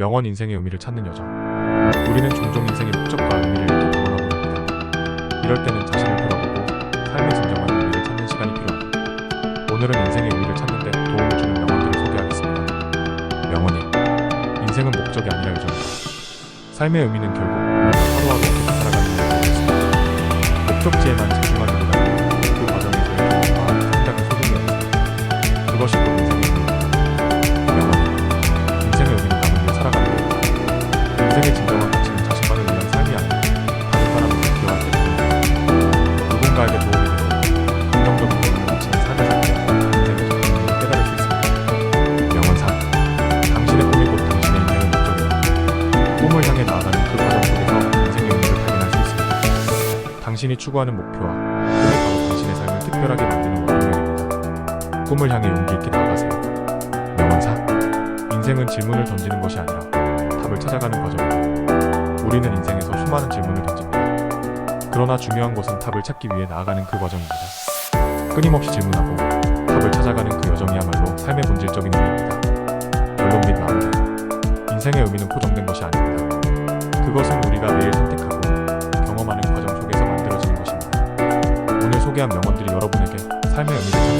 명언 인생의 의미를 찾는 여정. 우리는 종종 인생의 목적과 의미를 잃고 돌아가고 합니다. 이럴 때는 자신을 돌아보고 삶의 진정한 의미를 찾는 시간이 필요합니다. 오늘은 인생의 의미를 찾는데 도움을 주는 명언들을 소개하겠습니다. 명언 1. 인생은 목적이 아니라 여정이다. 삶의 의미는 결국 우리가 하루하루 어떻게 살아가느냐에 달려있습니다. 목적지에만 집중 당신이 추구하는 목표와 꿈이 바로 당신의 삶을 특별하게 만드는 원동력입니다. 꿈을 향해 용기 있게 나아가세요. 명언 4 인생은 질문을 던지는 것이 아니라 답을 찾아가는 과정이다. 우리는 인생에서 수많은 질문을 던집니다. 그러나 중요한 것은 답을 찾기 위해 나아가는 그 과정입니다. 끊임없이 질문하고 답을 찾아가는 그 여정이야말로 삶의 본질적인 의미입니다. 결론 및 마무리. 인생의 의미는 고정된 것이 아닙니다. 그것은 우리가 매일 선택하고 경험하는 소개한 명언들이 여러분에게 삶의 의미를 찾고